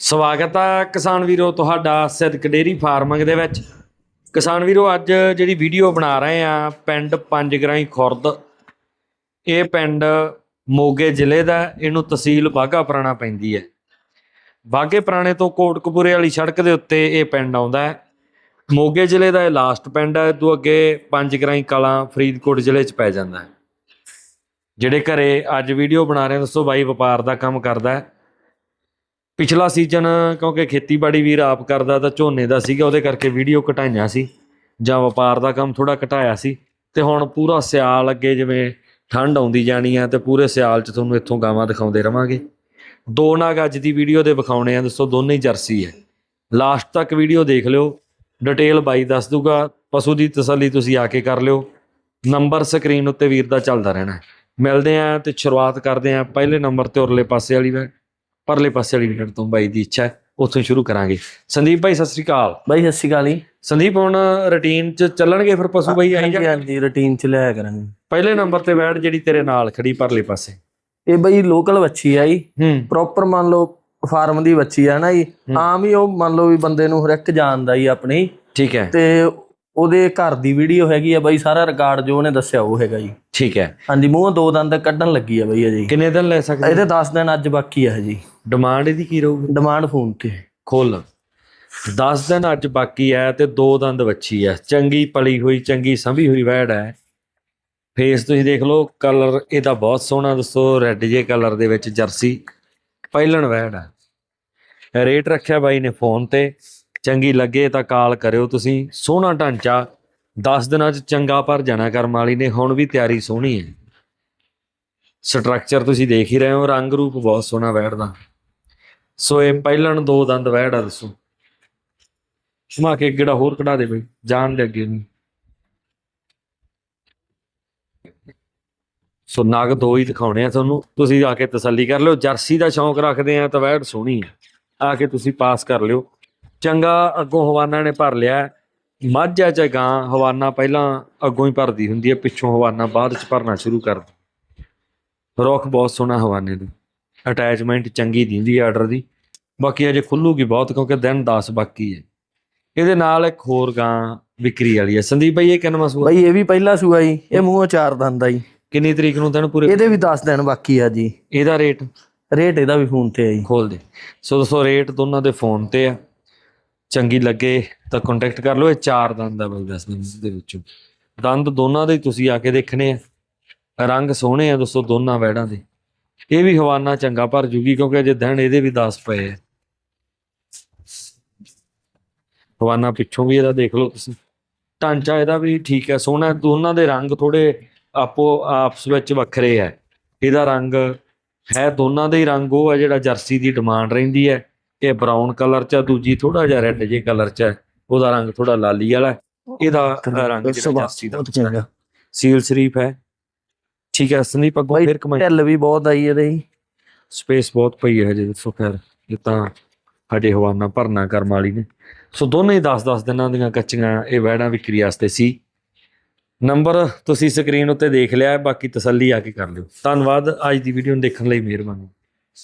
ਸਵਾਗਤ ਹੈ ਕਿਸਾਨ ਵੀਰੋ ਤੁਹਾਡਾ ਸਿੱਧਕ ਡੇਰੀ ਫਾਰਮਿੰਗ ਦੇ ਵਿੱਚ। ਕਿਸਾਨ ਵੀਰੋ, ਅੱਜ ਜਿਹੜੀ ਵੀਡੀਓ ਬਣਾ ਰਹੇ ਆ, ਪਿੰਡ ਪੰਜਗਰਾਈ ਖੁਰਦ। ਇਹ ਪਿੰਡ ਮੋਗੇ ਜ਼ਿਲ੍ਹੇ ਦਾ ਇਹਨੂੰ ਤਹਿਸੀਲ ਬਾਘਾ ਪੁਰਾਣਾ ਪੈਂਦੀ ਹੈ। ਬਾਘੇ ਪੁਰਾਣੇ ਤੋਂ ਕੋਟਕਪੂਰੇ ਵਾਲੀ ਸੜਕ ਦੇ ਉੱਤੇ ਇਹ ਪਿੰਡ ਆਉਂਦਾ ਹੈ। ਮੋਗੇ ਜ਼ਿਲ੍ਹੇ ਦਾ ਇਹ ਲਾਸਟ ਪਿੰਡ ਹੈ ਤੋਂ ਅੱਗੇ ਪੰਜਗਰਾਈ ਕਲਾਂ ਫਰੀਦਕੋਟ ਜ਼ਿਲ੍ਹੇ 'ਚ ਪੈ ਜਾਂਦਾ ਹੈ। ਜਿਹੜੇ ਘਰੇ ਅੱਜ ਵੀਡੀਓ ਬਣਾ ਰਹੇ ਦੱਸੋ ਬਾਈ ਵਪਾਰ ਦਾ ਕੰਮ ਕਰਦਾ ਹੈ। ਪਿਛਲਾ ਸੀਜ਼ਨ ਕਿਉਂਕਿ ਖੇਤੀਬਾੜੀ ਵੀਰ ਆਪ ਕਰਦਾ ਤਾਂ ਝੋਨੇ ਦਾ ਸੀਗਾ, ਉਹਦੇ ਕਰਕੇ ਵੀਡੀਓ ਘਟਾਈਆਂ ਸੀ, ਜਾਂ ਵਪਾਰ ਦਾ ਕੰਮ ਥੋੜਾ ਘਟਾਇਆ ਸੀ, ਤੇ ਹੁਣ ਪੂਰਾ ਸਿਆਲ ਅੱਗੇ ਜਿਵੇਂ ਠੰਡ ਆਉਂਦੀ ਜਾਣੀ ਆ, ਤੇ ਪੂਰੇ ਸਿਆਲ 'ਚ ਤੁਹਾਨੂੰ ਇੱਥੋਂ ਗਾਵਾਂ ਦਿਖਾਉਂਦੇ ਰਵਾਂਗੇ। ਦੋ ਨਾਗ ਅੱਜ ਦੀ ਵੀਡੀਓ ਦੇ ਵਿਖਾਉਣੇ ਆ, ਦੱਸੋ ਦੋਨੇ ਹੀ ਜਰਸੀ ਹੈ। ਲਾਸਟ ਤੱਕ ਵੀਡੀਓ ਦੇਖ ਲਿਓ ਡਿਟੇਲ ਬਾਈ ਦੱਸ ਦੂਗਾ, ਪਸ਼ੂ ਦੀ ਤਸੱਲੀ ਤੁਸੀਂ ਆ ਕੇ ਕਰ ਲਿਓ। ਨੰਬਰ ਸਕਰੀਨ ਉੱਤੇ ਵੀਰ ਦਾ ਚੱਲਦਾ ਰਹਿਣਾ ਮਿਲਦੇ ਆ ਤੇ ਸ਼ੁਰੂਆਤ ਕਰਦੇ ਆ, ਪਹਿਲੇ ਨੰਬਰ ਤੇ ਉਰਲੇ ਪਾਸੇ ਵਾਲੀ ਵੈਟ ਪਰਲੇ ਪਾਸੇ ਵਾਲੀ ਵਿਕਟ ਤੋਂ ਬਾਈ ਦੀ ਇੱਛਾ ਹੈ ਉੱਥੋਂ ਹੀ ਸ਼ੁਰੂ ਕਰਾਂਗੇ। ਸੰਦੀਪ ਭਾਈ ਸਤਿ ਸ੍ਰੀ ਅਕਾਲ। ਬਾਈ ਸਤਿ ਸ਼੍ਰੀ ਅਕਾਲ ਜੀ। ਸੰਦੀਪ ਹੁਣ ਰੁਟੀਨ ਚ ਚੱਲਣਗੇ ਫਿਰ ਪਸ਼ੂ ਬਾਈ ਆਈ ਹਾਂਜੀ ਹਾਂਜੀ ਰੁਟੀਨ ਚ ਲਿਆਇਆ ਕਰਾਂਗੇ। ਪਹਿਲੇ ਨੰਬਰ ਤੇ ਬੈਠ ਜਿਹੜੀ ਤੇਰੇ ਨਾਲ ਖੜੀ ਪਰਲੇ ਪਾਸੇ। ਇਹ ਬਾਈ ਲੋਕਲ ਵੱਛੀ ਆ ਜੀ। ਹੂੰ। ਪ੍ਰੋਪਰ ਮੰਨ ਲਓ ਫਾਰਮ ਦੀ ਵੱਛੀ ਆ ਨਾ ਜੀ। ਆਮ ਹੀ ਉਹ ਮੰਨ ਲਓ ਵੀ ਬੰਦੇ ਨੂੰ ਹਰ ਇੱਕ ਜਾਣਦਾ ਜੀ ਆਪਣੀ। ਠੀਕ ਹੈ। ਤੇ ਉਹਦੇ ਘਰ ਦੀ ਵੀਡੀਓ ਹੈਗੀ ਆ ਬਾਈ ਸਾਰਾ ਰਿਕਾਰਡ ਜੋ ਉਹਨੇ ਦੱਸਿਆ ਉਹ ਹੈਗਾ ਜੀ। ਠੀਕ ਹੈ। ਹਾਂਜੀ ਮੂੰਹ ਦੋ ਦੰਦ ਕੱਢਣ ਲੱਗੀ ਆ ਬਾਈ ਅਜੇ। ਕਿੰਨੇ ਦਿਨ ਲੈ ਸਕਦੇ? ਇਹਦੇ 10 ਦਿਨ ਅੱਜ ਬਾਕੀ ਆ ਜੀ ਡਿਮਾਂਡ ਇਹਦੀ ਕੀ ਰਹੂਗੀ? ਡਿਮਾਂਡ ਫੋਨ ਤੇ। ਖੋਲ। 10 ਦਿਨ ਅੱਜ ਬਾਕੀ ਹੈ ਤੇ ਦੋ ਦੰਦ ਵੱਛੀ ਹੈ ਚੰਗੀ ਪਲੀ ਹੋਈ ਚੰਗੀ ਸੰਭੀ ਹੋਈ ਵੈੜ ਹੈ ਫੇਸ ਤੁਸੀਂ ਦੇਖ ਲਓ ਕਲਰ ਇਹਦਾ ਬਹੁਤ ਸੋਹਣਾ ਦੱਸੋ ਰੈੱਡ ਜੇ ਕਲਰ ਦੇ ਵਿੱਚ ਜਰਸੀ। ਪਹਿਲਣ ਵੈੜ ਹੈ ਰੇਟ ਰੱਖਿਆ ਬਾਈ ਨੇ ਫੋਨ ਤੇ। ਚੰਗੀ ਲੱਗੇ ਤਾਂ ਕਾਲ ਕਰਿਓ ਤੁਸੀਂ। ਸੋਹਣਾ ਢਾਂਚਾ 10 ਦਿਨਾਂ ਚ ਚੰਗਾ ਭਰ ਜਾਣਾ ਕਰਮ ਵਾਲੀ ਨੇ, ਹੁਣ ਵੀ ਤਿਆਰੀ ਸੋਹਣੀ ਹੈ। ਸਟਰਕਚਰ ਤੁਸੀਂ ਦੇਖ ਹੀ ਰਹੇ ਹੋ, ਰੰਗ ਰੂਪ ਬਹੁਤ ਸੋਹਣਾ ਵੈੜ ਦਾ ਸੋ ਇਹ ਪਹਿਲਣ ਦੋ ਦੰਦ ਵੈੜ ਆ ਦੱਸੋ। ਸਮਾ ਕੇ ਕਿਹੜਾ ਹੋਰ ਕਢਾ ਦੇ ਬਈ, ਜਾਣ ਦੇ ਅੱਗੇ ਨੂੰ। ਸੋ ਨਗ ਦੋ ਹੀ ਦਿਖਾਉਣੇ ਆ ਤੁਹਾਨੂੰ। ਤੁਸੀਂ ਆ ਕੇ ਤਸੱਲੀ ਕਰ ਲਿਓ, ਜਰਸੀ ਦਾ ਸ਼ੌਂਕ ਰੱਖਦੇ ਆ ਤਾਂ ਵੈੜ ਸੋਹਣੀ ਆ ਆ ਕੇ ਤੁਸੀਂ ਪਾਸ ਕਰ ਲਿਓ। ਚੰਗਾ ਅੱਗੋਂ ਹਵਾਨਾ ਨੇ ਭਰ ਲਿਆ ਮੱਝ ਆ ਚਾਹੇ ਗਾਂ ਹਵਾਨਾ ਪਹਿਲਾਂ ਅੱਗੋਂ ਹੀ ਭਰਦੀ ਹੁੰਦੀ ਹੈ ਪਿੱਛੋਂ ਹਵਾਨਾ ਬਾਅਦ ਚ ਭਰਨਾ ਸ਼ੁਰੂ ਕਰ ਰੁੱਖ ਬਹੁਤ ਸੋਹਣਾ ਹਵਾਨੇ ਦੀ ਅਟੈਚਮੈਂਟ ਚੰਗੀ ਦਿੰਦੀ ਹੈ ਆਰਡਰ ਦੀ। ਬਾਕੀ ਅਜੇ ਖੁੱਲੂਗੀ ਬਹੁਤ ਕਿਉਂਕਿ ਦਿਨ 10 ਬਾਕੀ ਹੈ। ਇਹਦੇ ਨਾਲ ਇੱਕ ਹੋਰ ਗਾਂ ਵਿਕਰੀ ਵਾਲੀ ਹੈ। ਸੰਦੀਪ ਭਾਈ ਇਹ ਕਿੰਨਾ ਸੂਆ? ਬਾਈ ਇਹ ਵੀ ਪਹਿਲਾ ਸੂਆ ਜੀ। ਇਹ ਮੂੰਹ ਚਾਰ ਦੰਦ ਆ ਜੀ। ਕਿੰਨੀ ਤਰੀਕ ਨੂੰ ਦਿਨ ਪੂਰੇ? ਇਹਦੇ ਵੀ 10 ਦਿਨ ਬਾਕੀ ਆ ਜੀ। ਇਹਦਾ ਰੇਟ ਰੇਟ ਇਹਦਾ ਵੀ ਫੋਨ ਤੇ ਆ ਜੀ। ਖੋਲ ਦੇ। ਸੋ ਦੋਸਤੋ ਰੇਟ ਦੋਨਾਂ ਦੇ ਫੋਨ ਤੇ ਆ। ਚੰਗੀ ਲੱਗੇ ਤਾਂ ਕੰਟੈਕਟ ਕਰ ਲਓ, ਇਹ ਚਾਰ ਦੰਦ ਦਾ ਬਈ ਦੱਸ ਦੇ ਵਿੱਚੋਂ। ਦੰਦ ਦੋਨਾਂ ਦੇ ਹੀ ਤੁਸੀਂ ਆ ਕੇ ਦੇਖਣੇ ਆ। ਰੰਗ ਸੋਹਣੇ ਆ ਦੋਸਤੋ ਦੋਨਾਂ ਵੈੜਾਂ ਦੇ। ਇਹ ਵੀ ਹਵਾਨਾ ਚੰਗਾ ਭਰ ਜੂਗੀ ਕਿਉਂਕਿ ਅਜੇ ਦਿਨ ਇਹਦੇ ਵੀ 10 ਪਏ ਆ। ਹਵਾਨਾ ਪਿੱਛੋਂ ਵੀ ਇਹਦਾ ਦੇਖ ਲਓ ਤੁਸੀਂ। ਢਾਂਚਾ ਇਹਦਾ ਵੀ ਠੀਕ ਹੈ ਸੋਹਣਾ ਦੋਨਾਂ ਦੇ ਰੰਗ ਥੋੜੇ ਆਪੋ ਆਪਸ ਵਿੱਚ ਵੱਖਰੇ ਹੈ ਇਹਦਾ ਰੰਗ ਹੈ, ਦੋਨਾਂ ਦੇ ਹੀ ਰੰਗ ਉਹ ਹੈ ਜਿਹੜਾ ਜਰਸੀ ਦੀ ਡਿਮਾਂਡ ਰਹਿੰਦੀ ਹੈ। ਇਹ ਬਰਾਊਨ ਕਲਰ ਚ ਆ, ਦੂਜੀ ਥੋੜਾ ਜਿਹਾ ਰੈੱਡ ਜੇ ਕਲਰ ਚ ਹੈ ਉਹਦਾ ਰੰਗ ਥੋੜਾ ਲਾਲੀ ਵਾਲਾ ਹੈ। ਇਹਦਾ ਰੰਗ ਜਿਹੜਾ ਜਰਸੀ ਦਾ। ਸੀਲ ਸ਼ਰੀਫ ਹੈ। ਠੀਕ ਹੈ ਸੰਦੀਪ ਅੱਗੋਂ ਫਿਰ ਕਮਾਈ। ਢਿੱਲ ਵੀ ਬਹੁਤ ਆਈ ਇਹਦੇ ਜੀ ਸਪੇਸ ਬਹੁਤ ਪਈ ਹੈ ਹਜੇ ਦੱਸੋ ਖੈਰ ਇਹ ਤਾਂ ਹਜੇ ਹਵਾਨਾ ਭਰਨਾ ਕਰਮ ਵਾਲੀ ਨੇ। ਸੋ ਦੋਨੇ ਹੀ 10-10 ਦਿਨਾਂ ਦੀਆਂ ਕੱਚੀਆਂ ਇਹ ਵੈੜਾਂ ਵਿਕਰੀ ਵਾਸਤੇ ਸੀ। ਨੰਬਰ ਤੁਸੀਂ ਸਕਰੀਨ ਉੱਤੇ ਦੇਖ ਲਿਆ ਹੈ ਬਾਕੀ ਤਸੱਲੀ ਆ ਕੇ ਕਰ ਲਿਓ। ਧੰਨਵਾਦ ਅੱਜ ਦੀ ਵੀਡੀਓ ਨੂੰ ਦੇਖਣ ਲਈ ਮਿਹਰਬਾਨੀ।